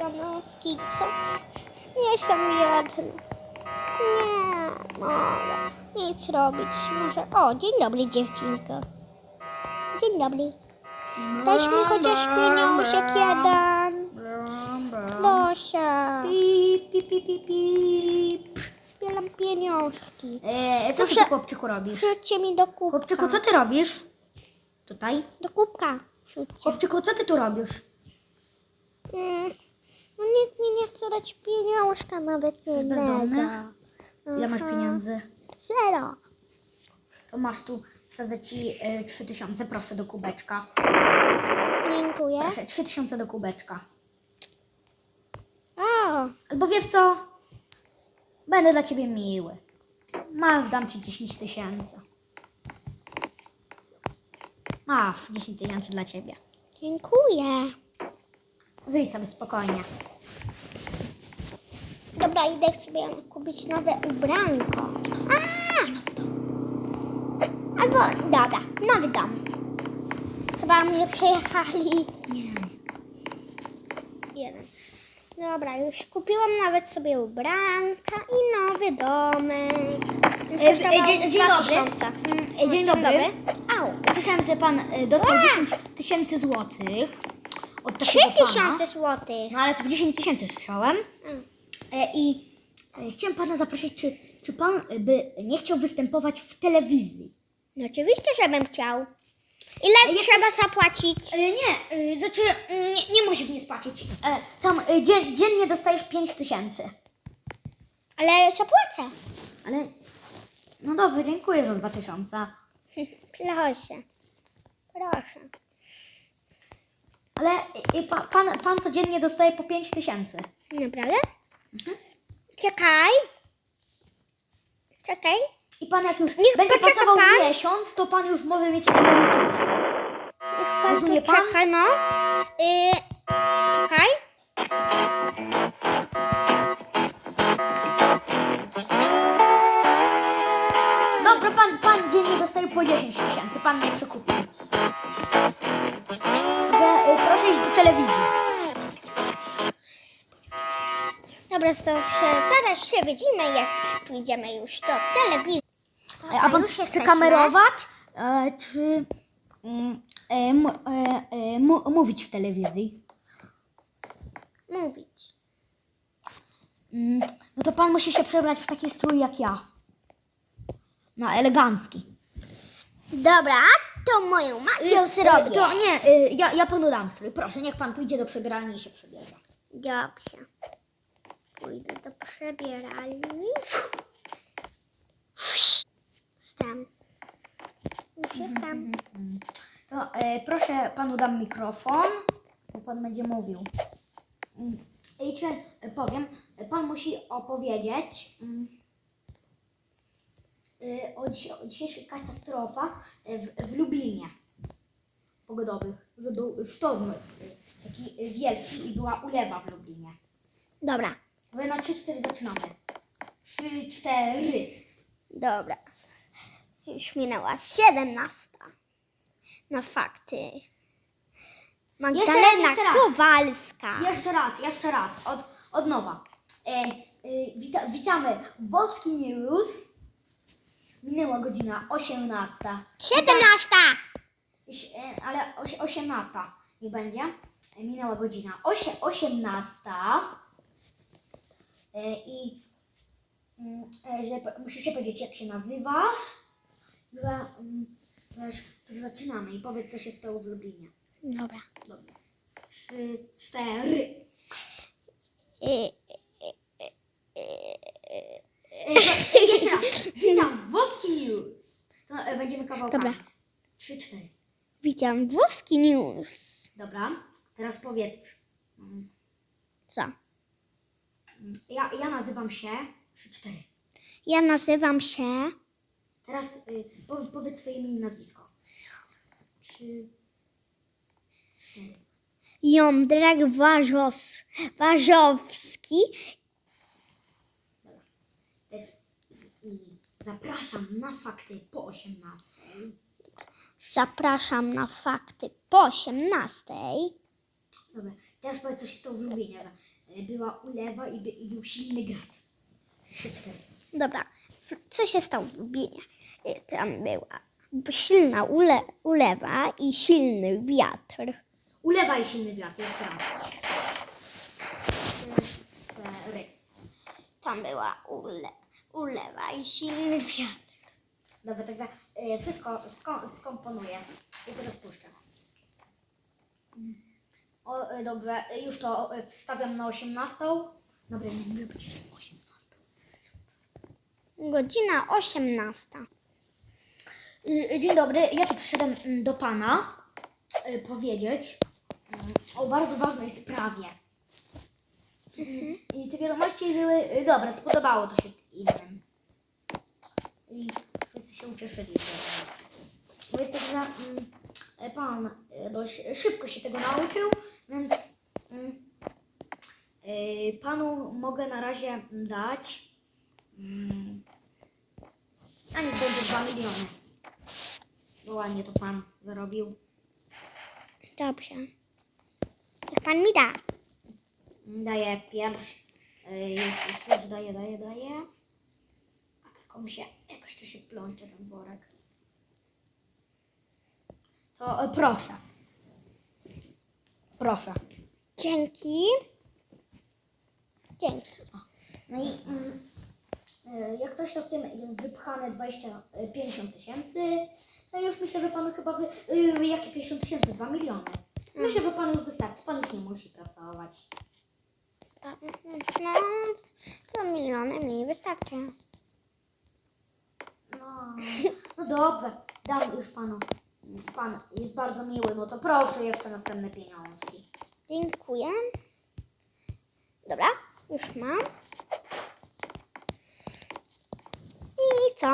z kiksem. Nie jestem jedny. Nie mogę nic robić. Może... O, dzień dobry dziewczynko. Dzień dobry. Daj mi chociaż pieniążek jeden. Proszę. Pip, pip, pip, pip, pip. Zbieram pieniążki. E, co ty Proszę. tu, chłopczyku, robisz? Wrzućcie mi do kubka. Chłopczyku, co ty robisz? Tutaj? Do kubka. Wrzućcie. Chłopczyku, co ty tu robisz? Mm, No nikt mi nie chce dać pieniążka nawet Jesteś jednego. bezdomny? Ile masz Aha. pieniędzy? Zero. To masz tu, wsadzę ci y, 3000, proszę, do kubeczka. Dziękuję. Proszę, 3000 do kubeczka. O, Albo wiesz co? Będę dla ciebie miły. Masz, dam ci 10 tysięcy. Masz, 10 tysięcy dla ciebie. dziękuję. Wyjdź sobie spokojnie. Dobra, idę sobie kupić nowe ubranko. A, no w dom. Albo, dobra, nowy dom. Chyba mnie przejechali. Nie. Jeden. Dobra, już kupiłam nawet sobie ubranka i nowy domek. E, e, dzień- dzień Dwa dobry. Mm, e, dzień dobry. Au. Słyszałem, że pan y, dostał Ła! 10 tysięcy złotych od Trzy takiego pana. tysiące złotych. No ale to w 10 tysięcy słyszałem. Mm. E, I e, chciałem pana zaprosić, czy, czy pan e, by nie chciał występować w telewizji? No oczywiście, żebym chciał. Ile jesteś- trzeba zapłacić? E, nie, e, znaczy mm, nie, nie musisz mnie spłacić. E, tam e, dzie, dziennie dostajesz 5 tysięcy. Ale zapłacę. Ale no dobrze, dziękuję za 2000. Proszę. Proszę. Ale pa, pan, pan codziennie dostaje po 5 tysięcy. Naprawdę? Mhm. Czekaj. Czekaj. I pan jak już Niech będzie poczeka pracował pan. miesiąc, to pan już może mieć emeryturę. Rozumie pan? poczeka, no. Y, czekaj. Dobra, pan, pan dziennie dostaje po 10 tysięcy, pan mnie przekupił. Dobra, to się, zaraz się widzimy, jak pójdziemy już do telewizji. E, A pan chce jesteśmy. kamerować, e, czy mm, e, m, e, e, mu- mówić w telewizji? Mówić. Mm, no to pan musi się przebrać w taki strój jak ja. No, elegancki. Dobra, to moją E, zrobię. To nie, e, ja, ja panu dam strój. Proszę, niech pan pójdzie do przebieralni i się przebierze. Dobrze. Pójdę do przebieralni. Jestem. Już jestem. To e, proszę, panu dam mikrofon, bo pan będzie mówił. Mm, I e, powiem, pan musi opowiedzieć mm, e, o, o dzisiejszych katastrofach e, w, w Lublinie pogodowych, że był sztorm taki wielki i była ulewa w Lublinie. Dobra, Mówię na 3-4 zaczynamy. 3-4. dobra. Już minęła 17. Na fakty. Magdalena jeszcze raz. Kowalska. Jeszcze raz, jeszcze raz, od, od nowa. E, e, wita, witamy Wolski News. Minęła godzina 18. 17. Ś- E, ale oś, 18 nie będzie. E, minęła godzina osie, 18. E, I mm, e, że się powiedzieć, jak się nazywasz. Mm, wiesz, to zaczynamy i powiedz, co się stało w Lublinie. Dobra. Dobra. Trzy, cztery. Y, E, e, Jeszcze raz. Witam, Woski News. To e, będziemy kawałkami. Dobra. Trzy, cztery. witam Włoski News. Dobra. Teraz powiedz. mm, Co? Ja, ja nazywam się. Trzy, cztery. Ja nazywam się Teraz y, powiedz, powiedz swoje imię i nazwisko. Trzy, cztery. Jądrek Warzos, Warzowski. I Zapraszam na fakty po 18. Zapraszam na fakty po 18. Dobra. Teraz powiedz, co się stało w Lublinie, y, była ulewa i, by, i był silny grad. Trzy, cztery. Dobra, co się stało w Lublinie? Y, Tam była silna ule, ulewa i silny wiatr. Ulewa i silny wiatr, jeszcze raz. Cztery. Tam była ule, ulewa i silny wiatr. Dobra, tak, tak. Wszystko sko skomponuję i teraz puszczę. O, y, dobrze, już to y, wstawiam na 18. Dobra, nie mówię przecież 18. Godzina 18. Y, Dzień dobry, ja tu przyszedłem mm, do Pana y, powiedzieć mm, o bardzo ważnej sprawie. Mm, I te wiadomości były y, dobre, spodobało to się innym. I wszyscy się ucieszyli. że- Bo jest tak, że mm, e, Pan y, dość szybko się tego nauczył, więc mm, y, Panu mogę na razie dać mm, a niech będzie 2 miliony. Bo ładnie to pan zarobił. Dobrze. Niech pan mi da. Daję już, już, już daję, daję, daję. A tylko mi się jakoś to się plącze ten worek. To e, proszę. Proszę. Dzięki. Dzięki. No i mm, e, jak coś to w tym jest wypchane 20, e, 50 tysięcy. No i już myślę, że panu chyba wy, y, jakie 50 tysięcy? 2 miliony. Myślę, że panu już wystarczy. Pan już nie musi pracować. No, to miliony mi wystarczy. No, no dobrze, dam już panu. Pan jest bardzo miły, no to proszę jeszcze następne pieniążki. Dziękuję. Już mam. I co?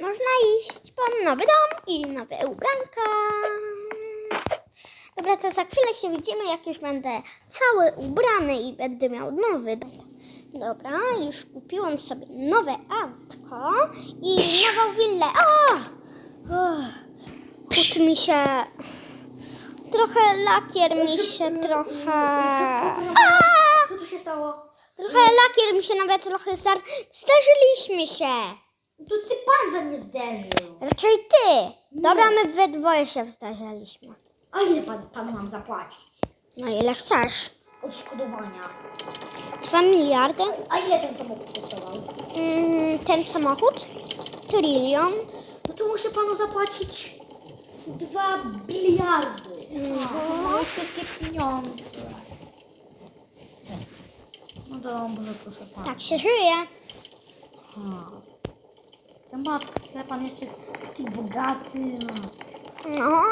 Można iść po nowy dom i nowe ubranka. Dobra, to za chwilę się widzimy, jak już będę cały ubrany i będę miał nowy dom. Dobra, już kupiłam sobie nowe autko i nową willę. O! Pot mi się... Trochę lakier mi się trochę... A! Stało? Trochę lakier mi się nawet trochę. Zdarzyliśmy się. To ty pan we mnie zderzył. Raczej ty. Dobra, my we dwoje się zdarzaliśmy. A ile pan, pan mam zapłacić? No ile chcesz? Odszkodowania. Dwa miliardy? A ile ten samochód kosztował? Mm, ten samochód? Trylion? No to muszę panu zapłacić dwa biliardy. No, wszystkie pieniądze. No dobrze, proszę pana. Tak się żyje. Ha. Ta matka, pan jeszcze taki bogaty. No. No.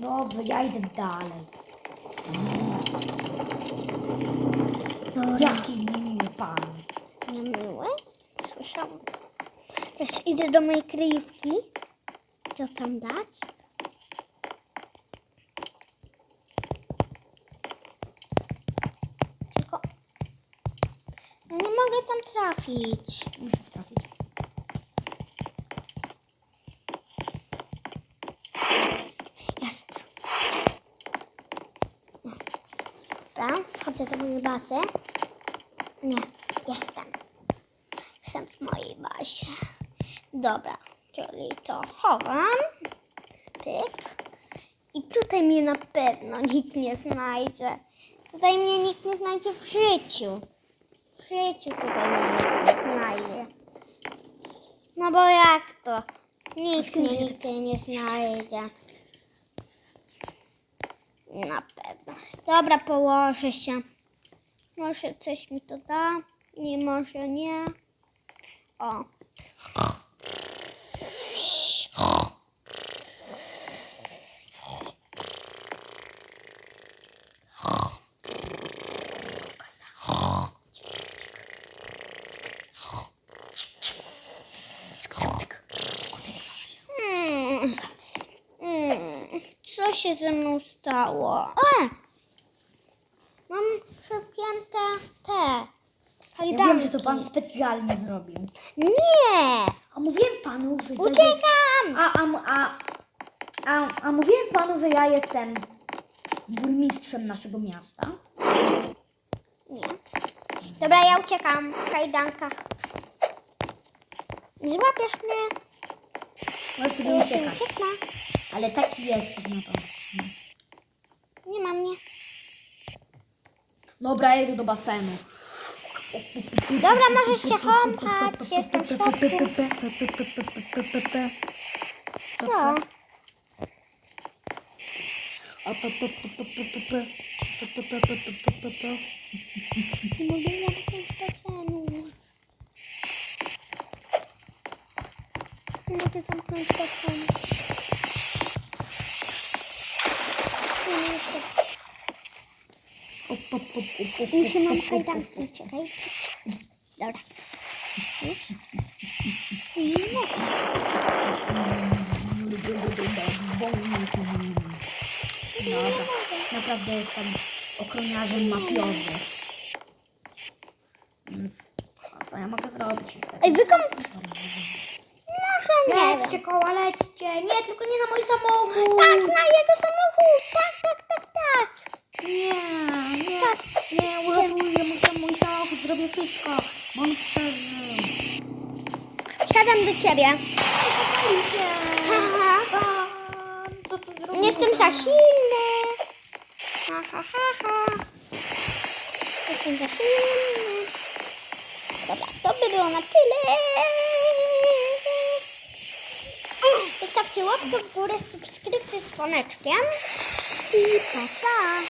Dobrze, ja idę dalej. Jaki miły pan. Niemiły? Słyszałam. Teraz idę do mojej kryjówki. Co tam dać? Tylko... Ja nie mogę tam trafić. Muszę trafić. Jest. Dobra, wchodzę do mojej bazy. Nie, jestem. Jestem w mojej bazie. Dobra, czyli to chowam. Pyk. I tutaj mnie na pewno nikt nie znajdzie. Tutaj mnie nikt nie znajdzie w życiu. Życiu tutaj nie znajdzie. No bo jak to? Nikt mnie się nigdy nie znajdzie. Na pewno. Dobra, położę się. Może coś mi to da? Nie, może nie. O. się ze mną stało? A! Mam przepięte te Ja wiem, że to pan specjalnie zrobił. Nie! A mówiłem panu, że ja Uciekam! Jest... A, a, a, a, a mówiłem panu, że ja jestem burmistrzem naszego miasta. Nie. Dobra, ja uciekam w kajdankach. Złapiesz mnie, Możesz to sobie uciekać. ucieknę. Ale taki jest no to. Nie ma mnie. Dobra, ja idę do basenu. Dobra, możesz się kąpać, jestem w środku. Co? Nie mogę zamknąć basenu. Nie mogę zamknąć basenu. Nie Muszę mam kajdanki, czekaj. Dobra. Już? Nie mogę. Dobra, naprawdę jestem ochroniarzem mafiowy. Więc co ja mogę zrobić? Ej, wykąp... Może nie Lećcie koła, lećcie! Nie, tylko nie na mój samochód! Tak, na jego samochód. Tak. Nie, nie, nie, uratuję mój, sam- mój samochód, zrobię wszystko, bo on przeżył. Siadam do ciebie. Haha. Co ty zrobiłeś? Jestem za silny. Ha, ha, ha, ha. Jestem za silny. Dobra, to by było na tyle. Zostawcie łapkę w górę, subskrypcję z dzwoneczkiem. I pa, pa.